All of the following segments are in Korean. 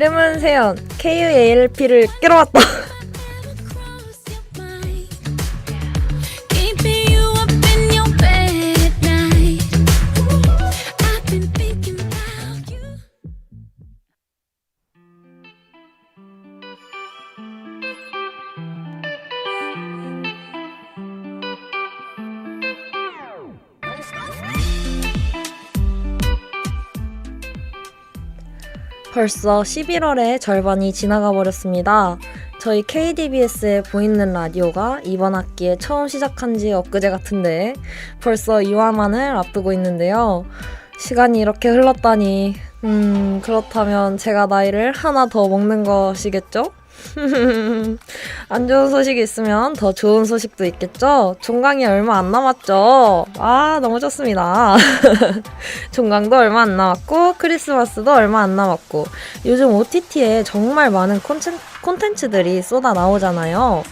이름은 세연. KUALP를 끌어왔다. 벌써 11월의 절반이 지나가 버렸습니다. 저희 KDBS의 보이는 라디오가 이번 학기에 처음 시작한 지 엊그제 같은데 벌써 2화만을 앞두고 있는데요. 시간이 이렇게 흘렀다니, 음, 그렇다면 제가 나이를 하나 더 먹는 것이겠죠? 안 좋은 소식이 있으면 더 좋은 소식도 있겠죠? 종강이 얼마 안 남았죠? 아, 너무 좋습니다. 종강도 얼마 안 남았고, 크리스마스도 얼마 안 남았고, 요즘 OTT에 정말 많은 콘텐, 콘텐츠들이 쏟아 나오잖아요.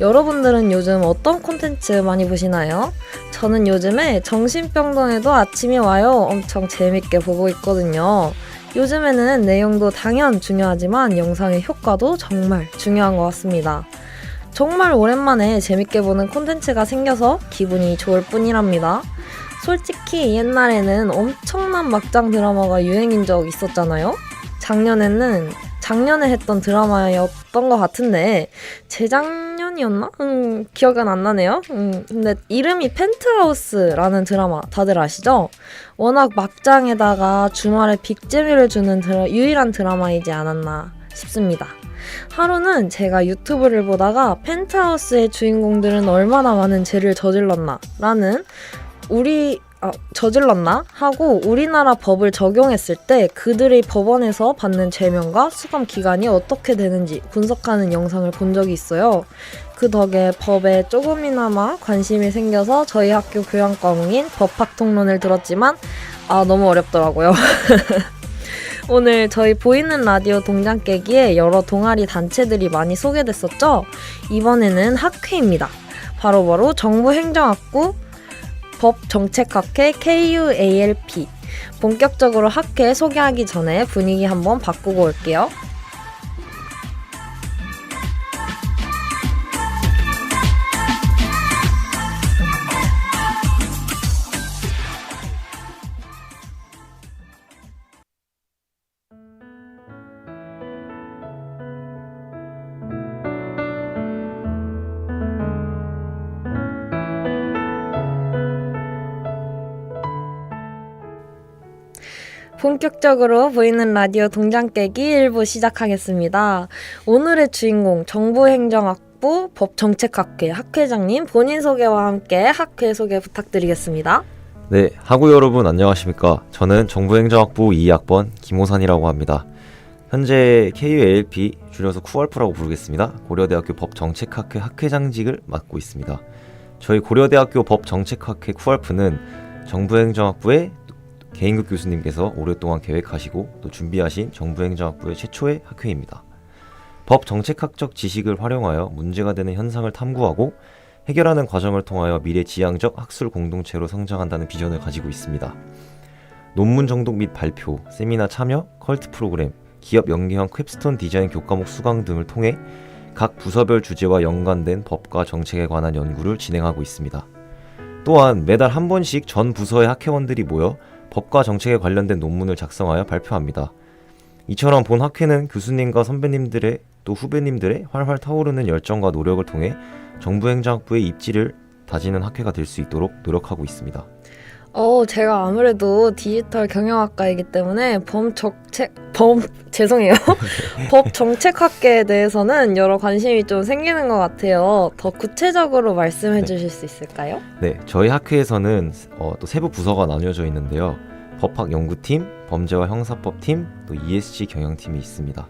여러분들은 요즘 어떤 콘텐츠 많이 보시나요? 저는 요즘에 정신병동에도 아침이 와요. 엄청 재밌게 보고 있거든요. 요즘에는 내용도 당연 중요하지만 영상의 효과도 정말 중요한 것 같습니다. 정말 오랜만에 재밌게 보는 콘텐츠가 생겨서 기분이 좋을 뿐이랍니다. 솔직히 옛날에는 엄청난 막장 드라마가 유행인 적 있었잖아요. 작년에는 작년에 했던 드라마였던 것 같은데 재작년이었나? 음, 기억은 안 나네요. 음, 근데 이름이 펜트하우스라는 드라마 다들 아시죠? 워낙 막장에다가 주말에 빅재미를 주는 드라- 유일한 드라마이지 않았나 싶습니다. 하루는 제가 유튜브를 보다가 펜트하우스의 주인공들은 얼마나 많은 죄를 저질렀나 라는 우리 아, 저질렀나 하고 우리나라 법을 적용했을 때 그들의 법원에서 받는 죄명과 수감 기간이 어떻게 되는지 분석하는 영상을 본 적이 있어요. 그 덕에 법에 조금이나마 관심이 생겨서 저희 학교 교양 과목인 법학 통론을 들었지만 아 너무 어렵더라고요. 오늘 저희 보이는 라디오 동장 깨기에 여러 동아리 단체들이 많이 소개됐었죠? 이번에는 학회입니다. 바로바로 정부행정학부 법정책학회 KUALP. 본격적으로 학회 소개하기 전에 분위기 한번 바꾸고 올게요. 본격적으로 보이는 라디오 동장 깨기 1부 시작하겠습니다. 오늘의 주인공 정부행정학부 법정책학회 학회장님 본인 소개와 함께 학회 소개 부탁드리겠습니다. 네, 학우 여러분 안녕하십니까? 저는 정부행정학부 2학번 김호산이라고 합니다. 현재 KUALP 줄여서 쿠알프라고 부르겠습니다. 고려대학교 법정책학회 학회장직을 맡고 있습니다. 저희 고려대학교 법정책학회 쿠알프는 정부행정학부의 개인급 교수님께서 오랫동안 계획하시고 또 준비하신 정부행정학부의 최초의 학회입니다. 법 정책학적 지식을 활용하여 문제가 되는 현상을 탐구하고 해결하는 과정을 통하여 미래 지향적 학술 공동체로 성장한다는 비전을 가지고 있습니다. 논문 정독 및 발표, 세미나 참여, 컬트 프로그램, 기업 연계형 캡스톤 디자인 교과목 수강 등을 통해 각 부서별 주제와 연관된 법과 정책에 관한 연구를 진행하고 있습니다. 또한 매달 한 번씩 전 부서의 학회원들이 모여 법과 정책에 관련된 논문을 작성하여 발표합니다. 이처럼 본 학회는 교수님과 선배님들의 또 후배님들의 활활 타오르는 열정과 노력을 통해 정부행정학부의 입지를 다지는 학회가 될 수 있도록 노력하고 있습니다. 어, 제가 아무래도 디지털 경영학과이기 때문에 범정책 범 죄송해요. 법 정책학계에 대해서는 여러 관심이 좀 생기는 것 같아요. 더 구체적으로 말씀해 네. 주실 수 있을까요? 네, 저희 학회에서는 어, 또 세부 부서가 나뉘어져 있는데요. 법학 연구팀, 범죄와 형사법팀, 또 ESG 경영팀이 있습니다.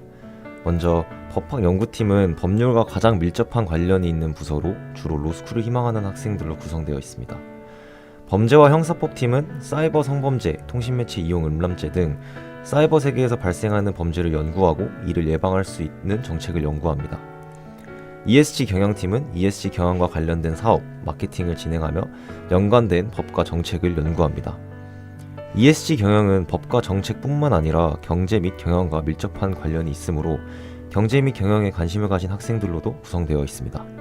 먼저 법학 연구팀은 법률과 가장 밀접한 관련이 있는 부서로 주로 로스쿨을 희망하는 학생들로 구성되어 있습니다. 범죄와 형사법팀은 사이버 성범죄, 통신매체 이용 음란죄 등 사이버 세계에서 발생하는 범죄를 연구하고 이를 예방할 수 있는 정책을 연구합니다. ESG 경영팀은 ESG 경영과 관련된 사업, 마케팅을 진행하며 연관된 법과 정책을 연구합니다. ESG 경영은 법과 정책뿐만 아니라 경제 및 경영과 밀접한 관련이 있으므로 경제 및 경영에 관심을 가진 학생들로도 구성되어 있습니다.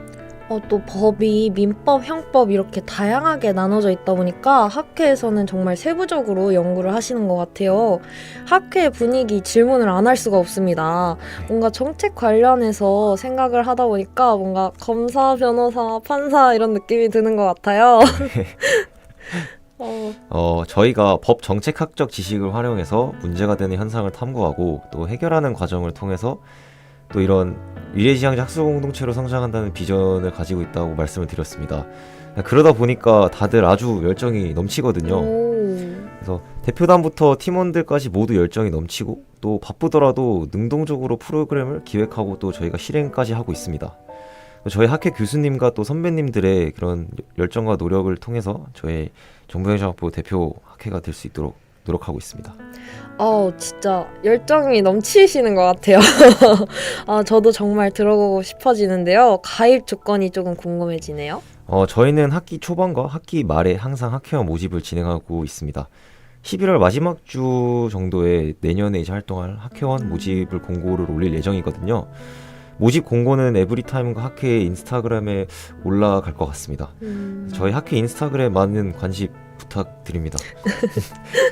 어, 또 법이 민법, 형법 이렇게 다양하게 나눠져 있다 보니까 학회에서는 정말 세부적으로 연구를 하시는 것 같아요. 학회 분위기 질문을 안 할 수가 없습니다. 뭔가 정책 관련해서 생각을 하다 보니까 뭔가 검사, 변호사, 판사 이런 느낌이 드는 것 같아요. 어, 어, 저희가 법 정책학적 지식을 활용해서 문제가 되는 현상을 탐구하고 또 해결하는 과정을 통해서 또 이런 미래지향적 학술 공동체로 성장한다는 비전을 가지고 있다고 말씀을 드렸습니다. 그러다 보니까 다들 아주 열정이 넘치거든요. 오. 그래서 대표단부터 팀원들까지 모두 열정이 넘치고 또 바쁘더라도 능동적으로 프로그램을 기획하고 또 저희가 실행까지 하고 있습니다. 저희 학회 교수님과 또 선배님들의 그런 열정과 노력을 통해서 저희 정부행정학부 대표 학회가 될 수 있도록 노력하고 있습니다. 어, 진짜 열정이 넘치시는 것 같아요. 아, 저도 정말 들어보고 싶어지는데요. 가입 조건이 조금 궁금해지네요. 어, 저희는 학기 초반과 학기 말에 항상 학회원 모집을 진행하고 있습니다. 11월 마지막 주 정도에 내년에 이제 활동할 학회원 모집을 공고를 올릴 예정이거든요. 모집 공고는 에브리타임과 학회 인스타그램에 올라갈 것 같습니다. 음. 저희 학회 인스타그램 많은 관심 부탁드립니다.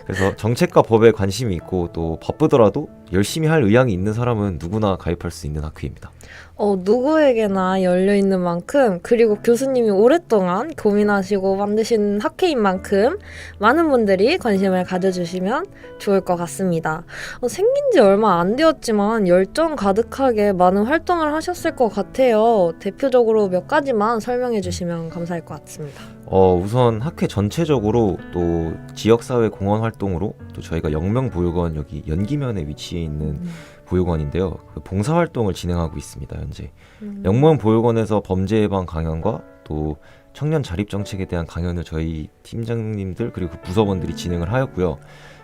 그래서 정책과 법에 관심이 있고 또 바쁘더라도 열심히 할 의향이 있는 사람은 누구나 가입할 수 있는 학회입니다. 어, 누구에게나 열려 있는 만큼 그리고 교수님이 오랫동안 고민하시고 만드신 학회인 만큼 많은 분들이 관심을 가져주시면 좋을 것 같습니다. 어, 생긴 지 얼마 안 되었지만 열정 가득하게 많은 활동을 하셨을 것 같아요. 대표적으로 몇 가지만 설명해 주시면 감사할 것 같습니다. 어, 우선 학회 전체적으로 또 지역사회 공헌 활동으로 또 저희가 영명보육원 여기 연기면에 위치해 있는 보육원인데요. 그 봉사활동을 진행하고 있습니다, 현재. 음. 영문 보육원에서 범죄 예방 강연과 또 청년 자립 정책에 대한 강연을 저희 팀장님들 그리고 그 부서원들이 진행을 하였고요.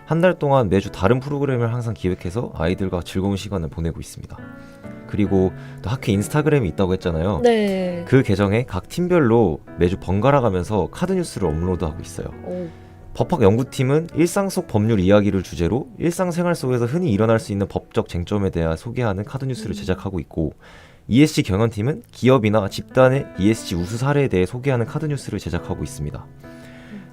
한 달 동안 매주 다른 프로그램을 항상 기획해서 아이들과 즐거운 시간을 보내고 있습니다. 그리고 또 학회 인스타그램이 있다고 했잖아요. 네. 그 계정에 각 팀별로 매주 번갈아 가면서 카드 뉴스를 업로드하고 있어요. 오. 법학 연구팀은 일상 속 법률 이야기를 주제로 일상생활 속에서 흔히 일어날 수 있는 법적 쟁점에 대해 소개하는 카드 뉴스를 제작하고 있고 ESG 경연팀은 기업이나 집단의 ESG 우수 사례에 대해 소개하는 카드 뉴스를 제작하고 있습니다.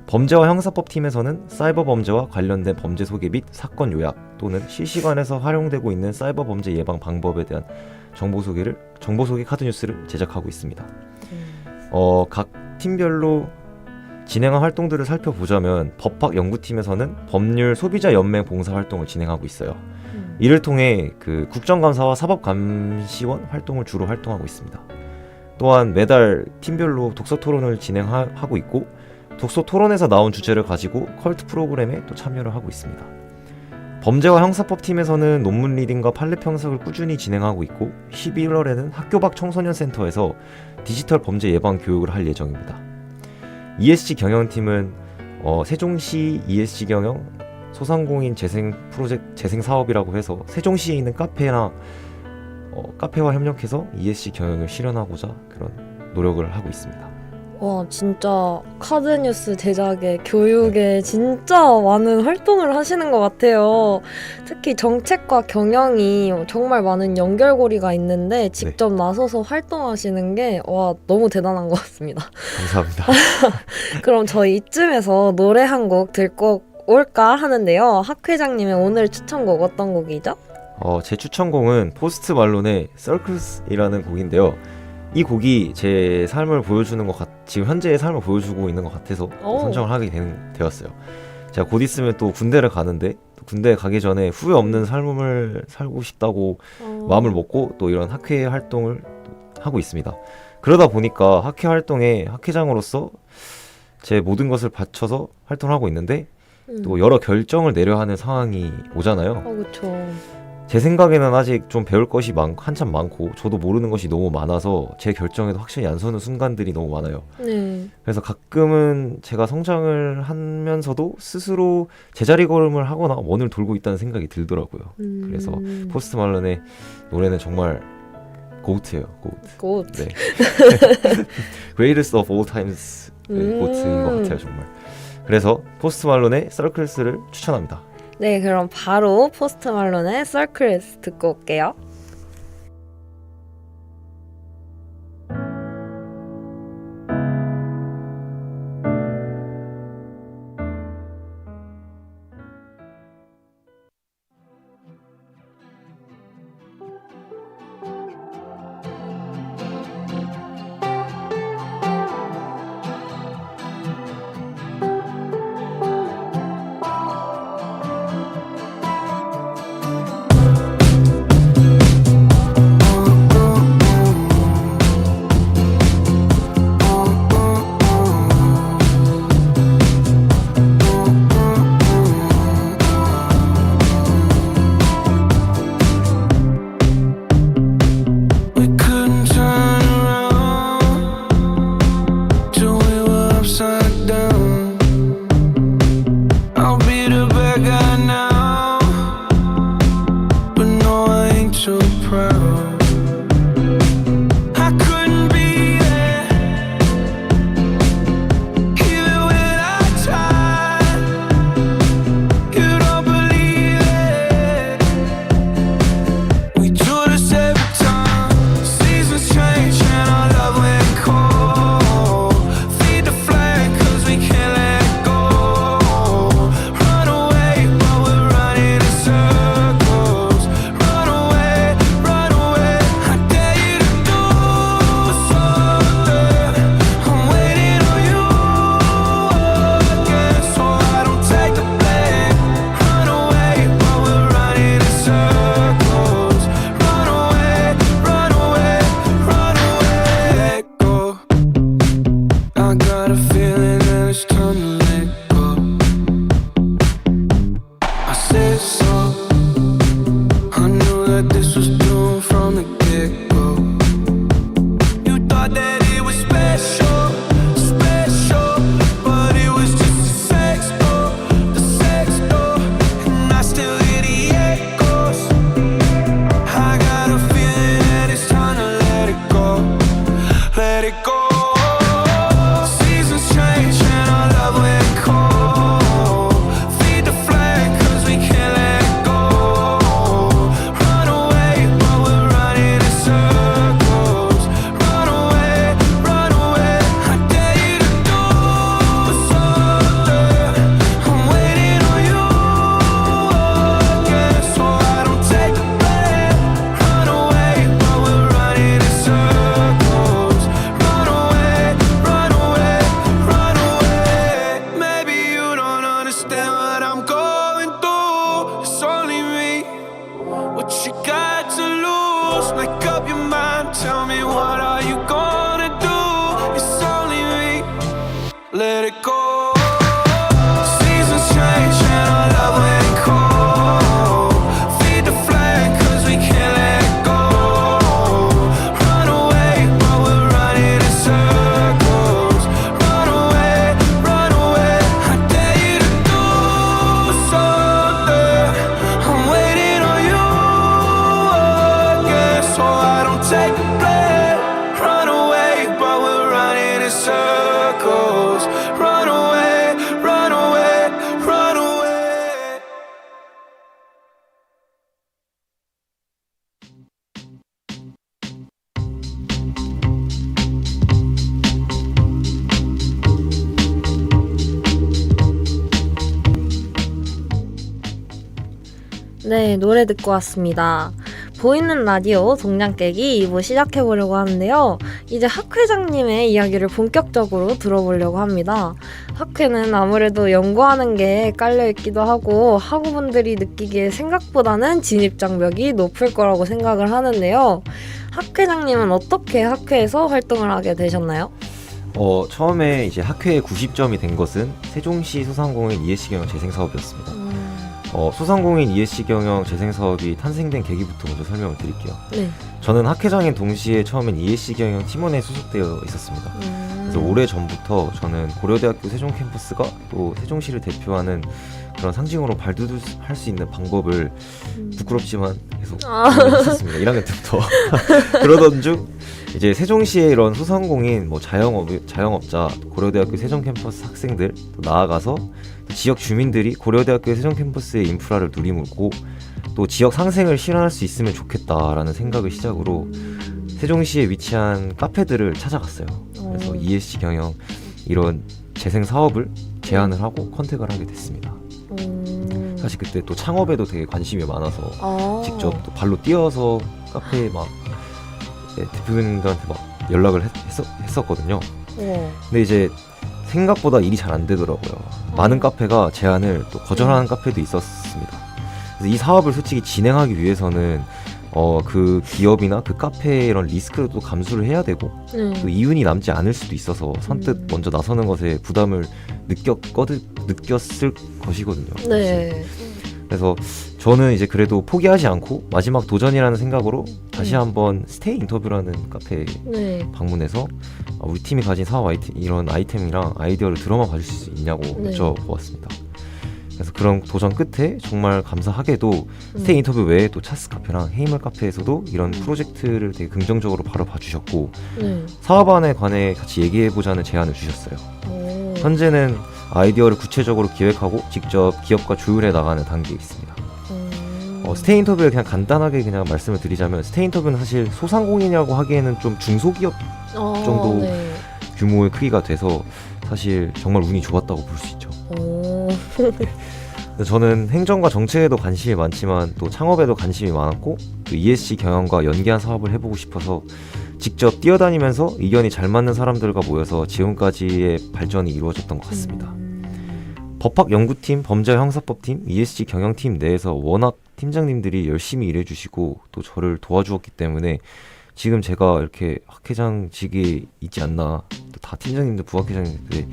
범죄와 형사법 팀에서는 사이버 범죄와 관련된 범죄 소개 및 사건 요약 또는 실시간에서 활용되고 있는 사이버 범죄 예방 방법에 대한 정보 소개를 정보 소개 카드 뉴스를 제작하고 있습니다. 어, 각 팀별로 진행한 활동들을 살펴보자면 법학 연구팀에서는 법률 소비자 연맹 봉사 활동을 진행하고 있어요. 음. 이를 통해 그 국정감사와 사법감시원 활동을 주로 활동하고 있습니다. 또한 매달 팀별로 독서 토론을 진행하고 있고 독서 토론에서 나온 주제를 가지고 컬트 프로그램에 또 참여를 하고 있습니다. 범죄와 형사법 팀에서는 논문 리딩과 판례 평석을 꾸준히 진행하고 있고 11월에는 학교 밖 청소년 센터에서 디지털 범죄 예방 교육을 할 예정입니다. ESG 경영팀은 어, 세종시 ESG 경영 소상공인 재생 프로젝트 재생 사업이라고 해서 세종시에 있는 카페나 어, 카페와 협력해서 ESG 경영을 실현하고자 그런 노력을 하고 있습니다. 와 진짜 카드 뉴스 제작에 교육에 진짜 많은 활동을 하시는 것 같아요. 특히 정책과 경영이 정말 많은 연결고리가 있는데 직접 나서서 활동하시는 게 와 너무 대단한 것 같습니다. 감사합니다. 그럼 저희 이쯤에서 노래 한곡 듣고 올까 하는데요. 학 회장님의 오늘 추천곡 어떤 곡이죠? 어, 제 추천곡은 포스트 말론의 Circles이라는 곡인데요. 이 곡이 제 삶을 보여주는 것 같, 지금 현재의 삶을 보여주고 있는 것 같아서 또 오. 선정을 하게 된, 되었어요. 제가 곧 있으면 또 군대를 가는데 또 군대 가기 전에 후회 없는 삶을 살고 싶다고 어. 마음을 먹고 또 이런 학회 활동을 하고 있습니다. 그러다 보니까 학회 활동에 학회장으로서 제 모든 것을 바쳐서 활동을 하고 있는데 음. 또 여러 결정을 내려야 하는 상황이 오잖아요. 어 그쵸. 제 생각에는 아직 좀 배울 것이 많, 한참 많고 저도 모르는 것이 너무 많아서 제 결정에도 확실히 안 서는 순간들이 너무 많아요. 네. 그래서 가끔은 제가 성장을 하면서도 스스로 제자리 걸음을 하거나 원을 돌고 있다는 생각이 들더라고요. 음. 그래서 포스트 말론의 노래는 정말 고트예요. 고트. 꽃. 네. Greatest of all times 네, 음. 고트인 것 같아요 정말. 그래서 포스트 말론의 서클스를 추천합니다. 네, 그럼 바로 포스트 말론의 Circles 듣고 올게요. 노래 듣고 왔습니다. 보이는 라디오 동냥 깨기 2부 시작해보려고 하는데요. 이제 학회장님의 이야기를 본격적으로 들어보려고 합니다. 학회는 아무래도 연구하는 게 깔려있기도 하고 학우분들이 느끼기에 생각보다는 진입장벽이 높을 거라고 생각을 하는데요. 학회장님은 어떻게 학회에서 활동을 하게 되셨나요? 어, 처음에 이제 학회에 90점이 된 것은 세종시 소상공인 경영 재생 사업이었습니다. 어, 소상공인 ESC 경영 재생 사업이 탄생된 계기부터 먼저 설명을 드릴게요. 네. 저는 학회장인 동시에 처음엔 ESC 경영 팀원에 소속되어 있었습니다. 그래서 오래 전부터 저는 고려대학교 세종 캠퍼스가 또 세종시를 대표하는 그런 상징으로 발돋움할 수 있는 방법을 부끄럽지만 계속 아. 했었습니다. 1학년 때부터 그러던 중 이제 세종시의 이런 소상공인, 뭐 자영업 자영업자, 고려대학교 세종 캠퍼스 학생들 또 나아가서 또 지역 주민들이 고려대학교 세종 캠퍼스의 인프라를 누리물고 또 지역 상생을 실현할 수 있으면 좋겠다라는 생각을 시작으로 세종시에 위치한 카페들을 찾아갔어요. 그래서 어. ESG 경영 이런 재생 사업을 제안을 하고 컨택을 하게 됐습니다. 음. 사실 그때 또 창업에도 되게 관심이 많아서 아. 직접 또 발로 뛰어서 카페에 막 네, 대표님들한테 막 연락을 했, 었거든요 우와. 근데 이제 생각보다 일이 잘 안 되더라고요. 많은 카페가 제안을 또 거절하는 카페도 있었습니다. 그래서 이 사업을 솔직히 진행하기 위해서는 어 그 기업이나 그 카페의 이런 리스크를 또 감수를 해야 되고 네. 또 이윤이 남지 않을 수도 있어서 선뜻 음. 먼저 나서는 것에 부담을 느꼈거든 느꼈을 것이거든요. 네. 그래서 저는 이제 그래도 포기하지 않고 마지막 도전이라는 생각으로 다시 음. 한번 스테이 인터뷰라는 카페에 네. 방문해서 어, 우리 팀이 가진 사업 아이템 이런 아이템이랑 아이디어를 들어만 봐줄 수 있냐고 네. 여쭤보았습니다. 그래서 그런 도전 끝에 정말 감사하게도 음. 스테이 인터뷰 외에 또 차스 카페랑 헤이멀 카페에서도 이런 음. 프로젝트를 되게 긍정적으로 바로 봐주셨고 네. 사업안에 관해 같이 얘기해보자는 제안을 주셨어요. 오. 현재는 아이디어를 구체적으로 기획하고 직접 기업과 조율해 나가는 단계에 있습니다. 음. 어, 스테이 인터뷰를 그냥 간단하게 그냥 말씀을 드리자면 스테이 인터뷰는 사실 소상공인이라고 하기에는 좀 중소기업 어, 정도 네. 규모의 크기가 돼서 사실 정말 운이 좋았다고 볼 수 있죠. 오. 저는 행정과 정책에도 관심이 많지만 또 창업에도 관심이 많았고 또 ESG 경영과 연계한 사업을 해보고 싶어서 직접 뛰어다니면서 의견이 잘 맞는 사람들과 모여서 지금까지의 발전이 이루어졌던 것 같습니다. 음. 법학 연구팀, 범죄 형사법팀, ESG 경영팀 내에서 워낙 팀장님들이 열심히 일해주시고 또 저를 도와주었기 때문에 지금 제가 이렇게 학회장직에 있지 않나 또 다 팀장님들, 부학회장님들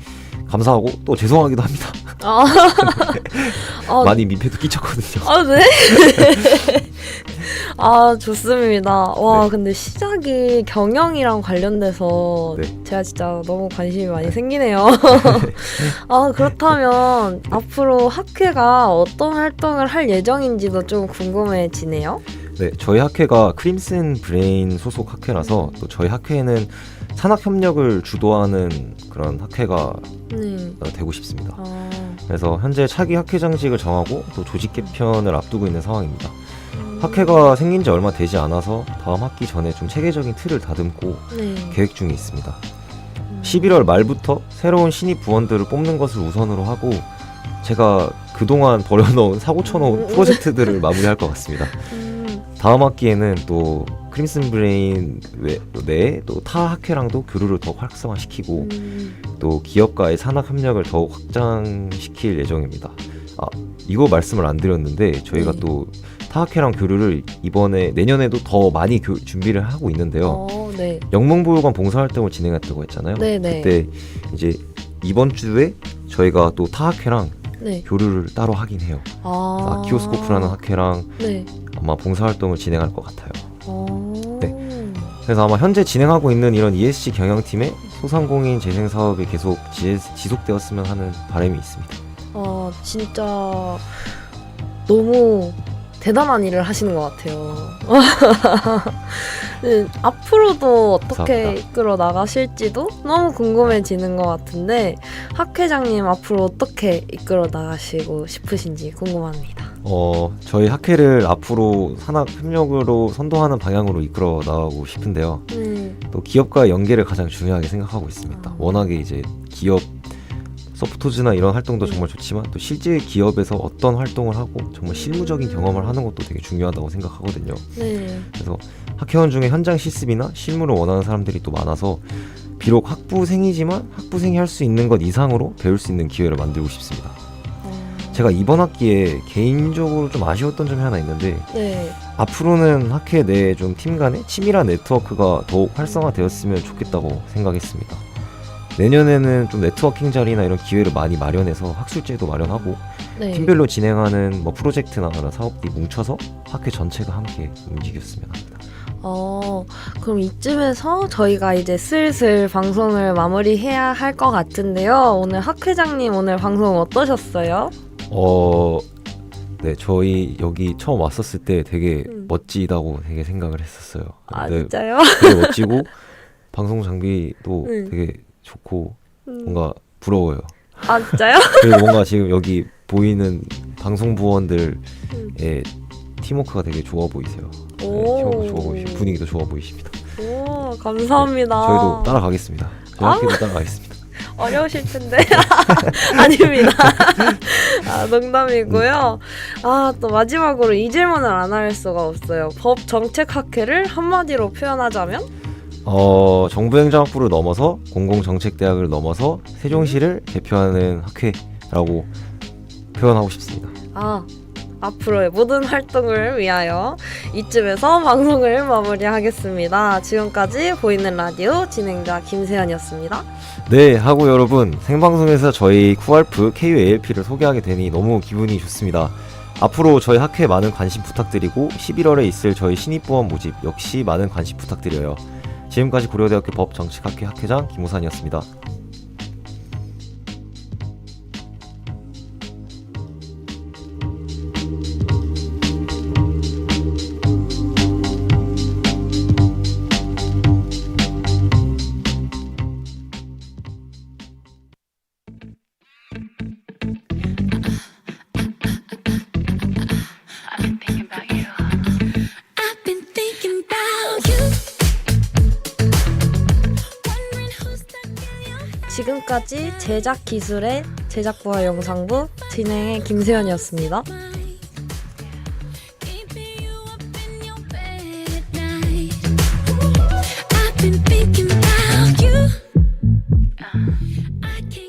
감사하고 또 죄송하기도 합니다. 아. 아, 많이 민폐도 끼쳤거든요. 아, 네. 아, 좋습니다. 와, 네. 근데 시작이 경영이랑 관련돼서 네. 제가 진짜 너무 관심이 많이 생기네요. 아, 그렇다면 앞으로 학회가 어떤 활동을 할 예정인지도 좀 궁금해지네요. 네, 저희 학회가 크림슨 브레인 소속 학회라서 또 저희 학회에는 산학 협력을 주도하는 그런 학회가 네. 어, 되고 싶습니다. 아, 그래서 현재 차기 학회장직을 정하고 또 조직 개편을 앞두고 있는 상황입니다. 음, 학회가 생긴 지 얼마 되지 않아서 다음 학기 전에 좀 체계적인 틀을 다듬고 네. 계획 중에 있습니다. 음. 11월 말부터 새로운 신입 부원들을 뽑는 것을 우선으로 하고 제가 그동안 버려놓은 사고 쳐놓은 음. 프로젝트들을 마무리할 것 같습니다. 음, 다음 학기에는 또 크림슨 브레인 외- 내에 또 타 학회랑도 교류를 더 활성화시키고 음, 또 기업과의 산학 협력을 더욱 확장시킬 예정입니다. 아 이거 말씀을 안 드렸는데 저희가 네. 또 타학회랑 교류를 이번에 내년에도 더 많이 교- 준비를 하고 있는데요. 어, 네. 영문보육원 봉사활동을 진행했다고 했잖아요. 네, 네. 그때 이제 이번 주에 저희가 또 타학회랑 네. 교류를 따로 하긴 해요. 아, 아키오스코프라는 학회랑 네. 아마 봉사활동을 진행할 것 같아요. 어. 네. 그래서 아마 현재 진행하고 있는 이런 ESG 경영팀의 소상공인 재생 사업이 계속 지, 지속되었으면 하는 바람이 있습니다. 아 진짜 너무 대단한 일을 하시는 것 같아요. 네, 앞으로도 어떻게 감사합니다. 이끌어 나가실지도 너무 궁금해지는 것 같은데 학 회장님 앞으로 어떻게 이끌어 나가시고 싶으신지 궁금합니다. 어, 저희 학회를 앞으로 산학 협력으로 선도하는 방향으로 이끌어 나가고 싶은데요. 음, 또 기업과의 연계를 가장 중요하게 생각하고 있습니다. 아. 워낙에 이제 기업 소프트즈나 이런 활동도 정말 좋지만 또 실제 기업에서 어떤 활동을 하고 정말 실무적인 경험을 하는 것도 되게 중요하다고 생각하거든요. 네. 그래서 학회원 중에 현장 실습이나 실무를 원하는 사람들이 또 많아서 비록 학부생이지만 학부생이 할 수 있는 것 이상으로 배울 수 있는 기회를 만들고 싶습니다. 어, 제가 이번 학기에 개인적으로 좀 아쉬웠던 점이 하나 있는데 네. 앞으로는 학회 내에 좀 팀 간의 치밀한 네트워크가 더욱 활성화되었으면 좋겠다고 생각했습니다. 내년에는 좀 네트워킹 자리나 이런 기회를 많이 마련해서 학술제도 마련하고 네. 팀별로 진행하는 뭐 프로젝트나 사업들이 뭉쳐서 학회 전체가 함께 움직였으면 합니다. 어, 그럼 이쯤에서 저희가 이제 슬슬 방송을 마무리해야 할 것 같은데요. 오늘 학 회장님 오늘 방송 어떠셨어요? 어 네, 저희 여기 처음 왔었을 때 되게 음. 멋지다고 되게 생각을 했었어요. 아 네, 진짜요? 되게 멋지고 방송 장비도 음. 되게 좋고 음. 뭔가 부러워요. 아 진짜요? 그리고 뭔가 지금 여기 보이는 방송 부원들의 음. 팀워크가 되게 좋아 보이세요. 네. 팀워크 좋아 보이시 분위기도 좋아 보이십니다. 오 감사합니다. 저희도 따라가겠습니다. 저희 아. 학교도 따라가겠습니다. 어려우실 텐데 아닙니다. 아, 농담이고요. 아 또 마지막으로 이 질문을 안 할 수가 없어요. 법 정책 학회를 한마디로 표현하자면 어, 정부행정학부를 넘어서 공공정책대학을 넘어서 세종시를 대표하는 학회라고 표현하고 싶습니다. 아 앞으로의 모든 활동을 위하여 이쯤에서 방송을 마무리하겠습니다. 지금까지 보이는 라디오 진행자 김세연이었습니다. 네, 하고 여러분 생방송에서 저희 쿠알프 KUALP를 소개하게 되니 너무 기분이 좋습니다. 앞으로 저희 학회에 많은 관심 부탁드리고 11월에 있을 저희 신입부원 모집 역시 많은 관심 부탁드려요. 지금까지 고려대학교 법정책학회 학회장 김우산이었습니다. 지금까지 제작 기술의 제작부와 영상부 진행의 김세연이었습니다.